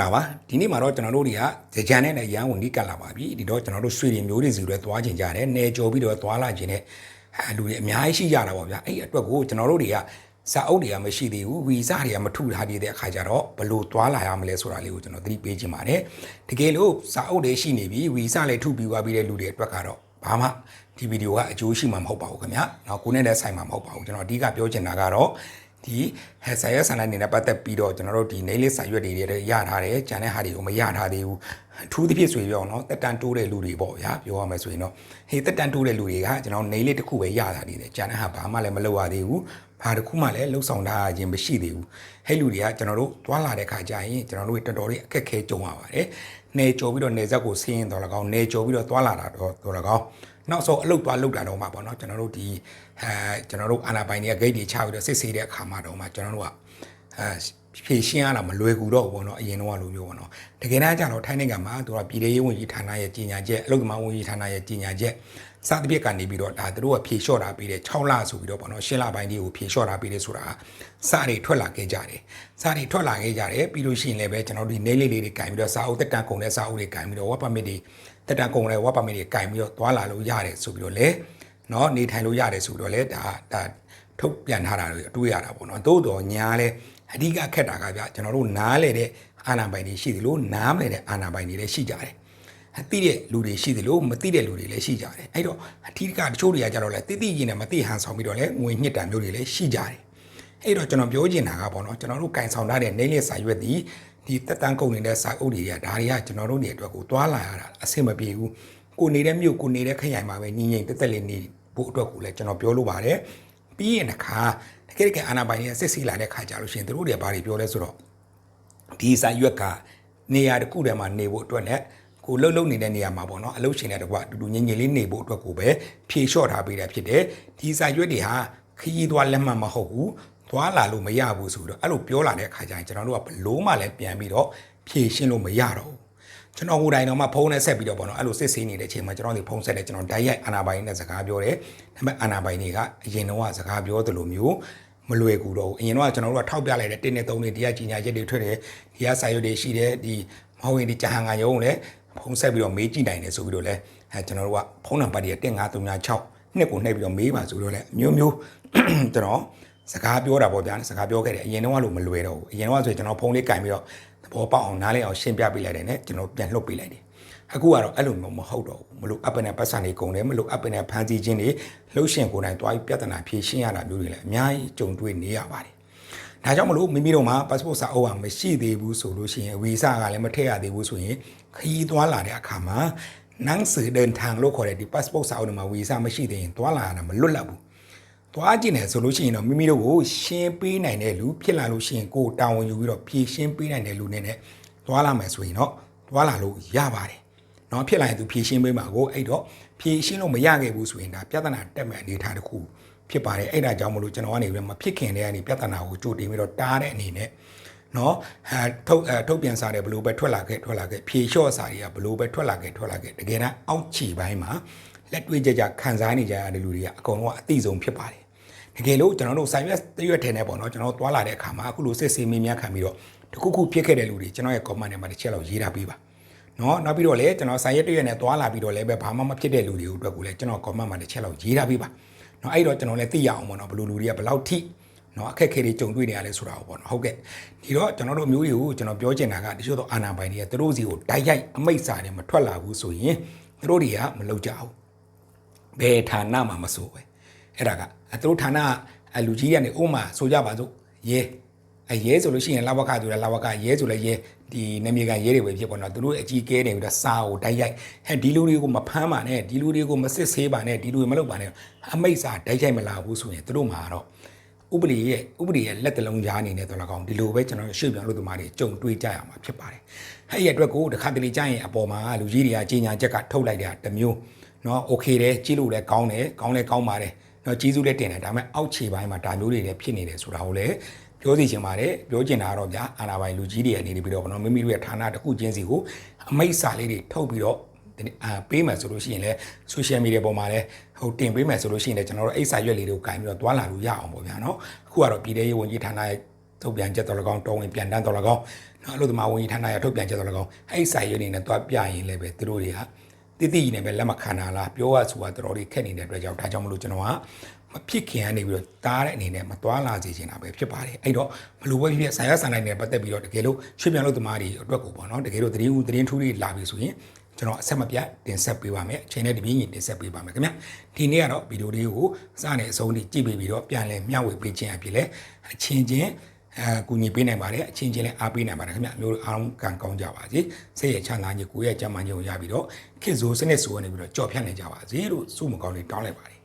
လာပါဒီနေ့မှာတော့ကျွန်တော်တို့တွေကကြံနဲ့လည်းရန်ဝင်နီးကပ်လာပါပြီဒီတော့ကျွန်တော်တို့ရွှေတွေမျိုးတွေစီတွေသွားကျင်ကြတယ်နေကြော်ပြီးတော့သွားလာခြင်းနဲ့အဲလူတွေအများကြီးရှိကြတာပေါ့ဗျာအဲ့အတွက်ကိုကျွန်တော်တို့တွေကစာအုပ်တွေကမရှိသေးဘူးဗီဇတွေကမထုထားသေးတဲ့အခါကျတော့ဘလို့သွားလာရမလဲဆိုတာလေးကိုကျွန်တော်သတိပေးခြင်းပါတယ်တကယ်လို့စာအုပ်တွေရှိနေပြီဗီဇလည်းထုပြီးသွားပြီးတဲ့လူတွေအတွက်ကတော့ဘာမှဒီဗီဒီယိုကအကျိုးရှိမှာမဟုတ်ပါဘူးခင်ဗျာ။နောက်ကိုနဲ့လည်းဆိုင်မှာမဟုတ်ပါဘူး။ကျွန်တော်အဓိကပြောချင်တာကတော့ ဒီဟက်ဆာရဆန်တဲ့နေနဲ့ပတ်သက်ပြီးတော့ကျွန်တော်တို့ဒီနေလေးစာရွက်တွေတွေရထားတယ်။ကျန်တဲ့ဟာတွေကိုမရထားသေးဘူး။အထူးသဖြင့်ဆိုရင်ပြောနော်တက်တန်တိုးတဲ့လူတွေပေါ့ဗျာပြောရမယ်ဆိုရင်တော့ဟေးတက်တန်တိုးတဲ့လူတွေကကျွန်တော်နေလေးတစ်ခုပဲရတာသေးတယ်။ကျန်တဲ့ဟာဘာမှလည်းမလုပ်ရသေးဘူး။ဘာတစ်ခုမှလည်းလှုပ်ဆောင်ထားခြင်းမရှိသေးဘူး။ဟဲ့လူတွေကကျွန်တော်တို့သွားလာတဲ့ခါကျရင်ကျွန်တော်တို့တော်တော်လေးအခက်ခဲကြုံရပါတယ်။နေကြော်ပြီးတော့နေဆက်ကိုဆင်းရင်တော့လကောင်းနေကြော်ပြီးတော့သွားလာတာတော့တော့လကောင်း နောက်ဆုံးအလုတ်သွားလုတ်တာတော့မှာပေါ့နော်ကျွန်တော်တို့ဒီအဲကျွန်တော်တို့အာနာပိုင်တွေကဂိတ်တွေချပြီးတော့စစ်ဆေးတဲ့အခါမှာတော့မှကျွန်တော်တို့ကအဲဖြည့်ရှင်းရတာမလွယ်ကူတော့ဘူးပေါ့နော်အရင်တော့လိုမျိုးပေါ့နော်တကယ်တမ်းကျတော့ထိုင်းနိုင်ငံမှာသူကပြည်ထောင်ရေးဝန်ကြီးဌာနရဲ့ကြီးညာချက်အလုတ်သမားဝန်ကြီးဌာနရဲ့ကြီးညာချက် စသဖြင့်ကနေပြီးတော့ဒါသူတို့ကဖြည့်လျှော့တာပြီးတဲ့6လဆိုပြီးတော့ပေါ့နော်10လပိုင်းလေးကိုဖြည့်လျှော့တာပြီးတဲ့ဆိုတာစတွေထွက်လာခဲ့ကြတယ်စတွေထွက်လာခဲ့ကြတယ်ပြီးလို့ရှိရင်လည်းပဲကျွန်တော်တို့ဒီနေလေးလေးတွေကင်ပြီးတော့စာအုပ်တက်တန်ကုန်တဲ့စာအုပ်တွေကင်ပြီးတော့ work permit တွေတက်တန်ကုန်တဲ့ work permit တွေကင်ပြီးတော့သွားလာလို့ရတယ်ဆိုပြီးတော့လေနော်နေထိုင်လို့ရတယ်ဆိုပြီးတော့လေဒါဒါထုတ်ပြန်ထားတာတွေအတွေ့ရတာပေါ့နော်သို့တော်ညာလဲအဓိကခက်တာကဗျကျွန်တော်တို့နားလေတဲ့အာနာပိုင်တွေရှိသလိုနားမလဲတဲ့အာနာပိုင်တွေလည်းရှိကြတယ် သိတဲ့လူတွေရှိသလိုမသိတဲ့လူတွေလည်းရှိကြတယ်အဲ့တော့အထီးကတချို့တွေကကြတော့လဲသိသိရင်နဲ့မသိဟန်ဆောင်ပြီးတော့လဲငွေညှစ်တာမျိုးတွေလည်းရှိကြတယ်အဲ့တော့ကျွန်တော်ပြောချင်တာကပေါ့နော်ကျွန်တော်တို့ကင်ဆောင်ထားတဲ့နေလက်စာရွက်ဒီဒီတက်တန်းကုန်နေတဲ့စာအုပ်တွေကဒါတွေကကျွန်တော်တို့နေအတွက်ကိုသွားလာရတာအဆင်မပြေဘူးကိုနေတဲ့မြို့ကိုနေတဲ့ခရိုင်မှာပဲညီငိမ်တက်တက်လေးနေဖို့အတွက်ကိုလည်းကျွန်တော်ပြောလို့ပါတယ်ပြီးရင်တစ်ခါတကယ်တကယ်အာနာပိုင်ရဲ့စစ်စီးလာတဲ့ခါကြလို့ရှိရင်တို့တွေကဘာတွေပြောလဲဆိုတော့ဒီစာရွက်က နေရာတစ်ခုတည်းမှာနေဖို့အတွက်နဲ့ ကိုလှုပ်လှုပ်နေတဲ့နေရာမှာပေါ့နော်အလုပ်ရှင်တဲ့တကွာတူတူငြိမ်ငြိမ်လေးနေဖို့အတွက်ကိုပဲဖြေလျှော့ထားပေးတာဖြစ်တယ်ဒီစာရွက်တွေဟာခရီးသွားလက်မှတ်မဟုတ်ဘူးသွားလာလို့မရဘူးဆိုတော့အဲ့လိုပြောလာတဲ့အခါကျရင်ကျွန်တော်တို့ကဘလို့မှလည်းပြန်ပြီးတော့ဖြေရှင်းလို့မရတော့ဘူးကျွန်တော်ကိုယ်တိုင်တော့မှဖုန်းနဲ့ဆက်ပြီးတော့ပေါ့နော်အဲ့လိုစစ်ဆေးနေတဲ့အချိန်မှာကျွန်တော်ဒီဖုန်းဆက်တယ်ကျွန်တော်ဓာတ်ရိုက်အာနာပိုင်နဲ့စကားပြောတယ်ဒါပေမဲ့အာနာပိုင်တွေကအရင်တော့စကားပြောသလိုမျိုးမလွယ်ကူတော့ဘူးအရင်တော့ကျွန်တော်တို့ကထောက်ပြလိုက်တဲ့1နဲ့3နဲ့တရားကြီးညာချက်တွေထွက်တယ်ဒီကစာရွက်တွေရှိတယ်ဒီမဟုတ်ရင်ဒီဂျဟန်ငါယုံလည်း ဖုန်းဆက်ပြီးတော့မေးကြည့်နိုင်တယ်ဆိုပြီးတော့လဲအဲကျွန်တော်တို့ကဖုန်းနံပါတ်တွေက15336နှစ်ကိုနှိပ်ပြီးတော့မေးပါဆိုတော့လဲအမျိုးမျိုးကျွန်တော်စကားပြောတာပေါ့ဗျာစကားပြောခဲ့တယ်အရင်တော့လို့မလွယ်တော့ဘူးအရင်တော့ဆိုရင်ကျွန်တော်ဖုန်းလေးကင်ပြီးတော့သဘောပေါက်အောင်နားလည်အောင်ရှင်းပြပေးလိုက်တယ်နဲ့ကျွန်တော်ပြန်လှုပ်ပေးလိုက်တယ်အခုကတော့အဲ့လိုမျိုးမဟုတ်တော့ဘူးမလို့အပနဲ့ပတ်စံတွေကုန်တယ်မလို့အပနဲ့ဖန်စီခြင်းတွေလှုပ်ရှင်ကိုယ်တိုင်တွားပြီးပြဿနာဖြေရှင်းရတာမျိုးတွေလည်းအများကြီးကြုံတွေ့နေရပါတယ် ဒါကြောင့်မလို့မိမိတို့မှာ passport စာအုပ်ဟာမရှိသေးဘူးဆိုလို့ရှိရင် visa ကလည်းမထည့်ရသေးဘူးဆိုရင်ခရီးသွားလာတဲ့အခါမှာနန်းစေဒန်ထန်လို့ခေါ်တဲ့ဒီ passport စာအုပ်တွေမှာ visa မရှိသေးရင်သွားလာရတာမလွတ်လပ်ဘူးသွားကြည့်နေဆိုလို့ရှိရင်တော့မိမိတို့ကိုရှင်းပေးနိုင်တဲ့လူဖြစ်လာလို့ရှိရင်ကိုတာဝန်ယူပြီးတော့ဖြည့်ရှင်းပေးနိုင်တဲ့လူနဲ့နဲ့သွားလာမယ်ဆိုရင်တော့သွားလာလို့ရပါတယ်။နော်ဖြစ်လာရင်သူဖြည့်ရှင်းပေးမှာကိုအဲ့တော့ဖြည့်ရှင်းလို့မရခဲ့ဘူးဆိုရင်ဒါပြဿနာတက်မဲ့အနေအထားတစ်ခု ဖြစ်ပါတယ်အဲ့ဒါကြောင့်မလို့ကျွန်တော်ကနေပြီးမဖြစ်ခင်တည်းကနေပြဿနာကိုကြိုတင်ပြီးတော့တားတဲ့အနေနဲ့နော်အဲထုတ်အဲထုတ်ပြန်စာတွေဘလို့ပဲထွက်လာခဲ့ထွက်လာခဲ့ဖြေလျှော့စာတွေကဘလို့ပဲထွက်လာခဲ့ထွက်လာခဲ့တကယ်တမ်းအောက်ခြေပိုင်းမှာလက်တွေ့ကြကြခံစားနေကြရတဲ့လူတွေကအကုန်လုံးကအသိဆုံးဖြစ်ပါတယ်တကယ်လို့ကျွန်တော်တို့ဆိုင်ရွက်တရွက်ထဲနေပေါ့နော်ကျွန်တော်သွားလာတဲ့အခါမှာအခုလိုစစ်ဆေးမင်းများခံပြီးတော့တခုခုဖြစ်ခဲ့တဲ့လူတွေကျွန်တော်ရဲ့ comment ထဲမှာတစ်ချက်လောက်ရေးထားပေးပါနော်နောက်ပြီးတော့လည်းကျွန်တော်ဆိုင်ရက်တရွက်နဲ့သွားလာပြီးတော့လည်းပဲဘာမှမဖြစ်တဲ့လူတွေအတွက်ကိုလည်းကျွန်တော် comment မှာတစ်ချက်လောက်ရေးထားပေးပါ နော်အဲ့တော့ကျွန်တော်လည်းသိရအောင်ပေါ့နော်ဘယ်လိုလူတွေကဘယ်လောက်ထိနော်အခက်ခဲတွေကြုံတွေ့နေရလဲဆိုတာကိုပေါ့နော်ဟုတ်ကဲ့ဒီတော့ကျွန်တော်တို့မျိုးတွေကိုကျွန်တော်ပြောချင်တာကတချို့သောအာနာပိုင်တွေကသူတို့စီကိုတိုက်ရိုက်အမိတ်စာတွေမထွက်လာဘူးဆိုရင်သူတို့တွေကမလုပ်ကြဘူးဘယ်ဌာနမှမဆိုပဲအဲ့ဒါကသူတို့ဌာနအလူကြီးကနေဥမာဆိုကြပါစို့ရဲ အရဲဆိုလို့ရှိရင်လာဝကဆိုလဲလာဝကရဲဆိုလဲရဲဒီနေမြေကန်ရဲတွေပဲဖြစ်ပေါ်တော့သူတို့အကြီးကဲနေပြီးတော့စာကိုတိုက်ရိုက်ဟဲ့ဒီလူတွေကိုမဖမ်းပါနဲ့ဒီလူတွေကိုမစစ်ဆေးပါနဲ့ဒီလူတွေမလုပ်ပါနဲ့အမိတ်စာတိုက်ရိုက်မလာဘူးဆိုရင်သူတို့မှာတော့ဥပဒေရဲ့ဥပဒေရဲ့လက်တလုံးရားအနေနဲ့တော့၎င်းဒီလိုပဲကျွန်တော်ရွှေ့ပြောင်းလို့သမားတွေကြုံတွေ့ကြရမှာဖြစ်ပါတယ်။အဲ့ဒီအတွက်ကိုတစ်ခါတလေကြာရင်အပေါ်မှာလူကြီးတွေကကြီးညာချက်ကထုတ်လိုက်တာတစ်မျိုးเนาะโอเคတယ်ကြည့်လို့လည်းကောင်းတယ်ကောင်းလည်းကောင်းပါတယ်เนาะကြီးစုလည်းတင်တယ်ဒါပေမဲ့အောက်ခြေပိုင်းမှာဒါမျိုးတွေလည်းဖြစ်နေတယ်ဆိုတာကိုလည်း ပြောစီချင်ပါတယ်ပြောချင်တာကတော့ဗျာအာနာပိုင်လူကြီးတွေအနေနဲ့ပြီးတော့ဗောနော်မိမိတို့ရဲ့ဌာနတစ်ခုချင်းစီကိုအမိတ်စာလေးတွေထုတ်ပြီးတော့အာပေးမယ်ဆိုလို့ရှိရင်လည်း social media ပေါ်မှာလည်းဟိုတင်ပေးမယ်ဆိုလို့ရှိရင်လည်းကျွန်တော်တို့အိတ်စာရွက်လေးတွေကိုကင်ပြီးတော့တွာလာလို့ရအောင်ပေါ့ဗျာနော်အခုကတော့ပြည်ထောင်ရေးဝန်ကြီးဌာနရဲ့ထုတ်ပြန်ချက်တော်၎င်းတော်ဝင်ပြန်တန်းတော်၎င်းနော်အလို့သမားဝန်ကြီးဌာနရထုတ်ပြန်ချက်တော်၎င်းအဲ့ဒီစာရွက်တွေနဲ့တွားပြရင်လည်းပဲသူတို့တွေက တိတိနဲ့ပဲလက်မခံတာလားပြောရဆိုတာတော်တော်လေးခက်နေတဲ့အတွက်ကြောင့်ဒါကြောင့်မလို့ကျွန်တော်ကမဖြစ်ခင်ကနေပြီးတော့တားတဲ့အနေနဲ့မတွာလာစေချင်တာပဲဖြစ်ပါတယ်အဲ့တော့ဘလို့ပဲဖြစ်ဖြစ်ဆန်ရဆန်နိုင်နေပတ်သက်ပြီးတော့တကယ်လို့ရွှေ့ပြန်လို့သမားတွေအတွက်ကိုပေါ့နော်တကယ်လို့သတင်းဦးသတင်းထူးတွေလာပြီဆိုရင်ကျွန်တော်အဆက်မပြတ်တင်ဆက်ပေးပါမယ်အချိန်နဲ့တပြေးညီတင်ဆက်ပေးပါမယ်ခင်ဗျဒီနေ့ကတော့ဗီဒီယိုလေးကိုစနေအဆုံးထိကြည့်ပေးပြီးတော့ပြန်လဲမျှဝေပေးခြင်းအဖြစ်လဲအချင်းချင်း အဲကူညီပေးနိုင်ပါတယ်အချင်းချင်းလည်းအားပေးနိုင်ပါတယ်ခင်ဗျမျိုးတို့အားလုံးကံကောင်းကြပါစေစိတ်ရချမ်းသာခြင်းကိုယ်ရဲ့ကြမ်းမှန်ခြင်းကိုရပြီးတော့ခေတ်ဆိုးစနစ်ဆိုးကနေပြီးတော့ကြော်ဖြတ်နိုင်ကြပါစေလို့စုမကောင်းလေးတောင်းလိုက်ပါတယ်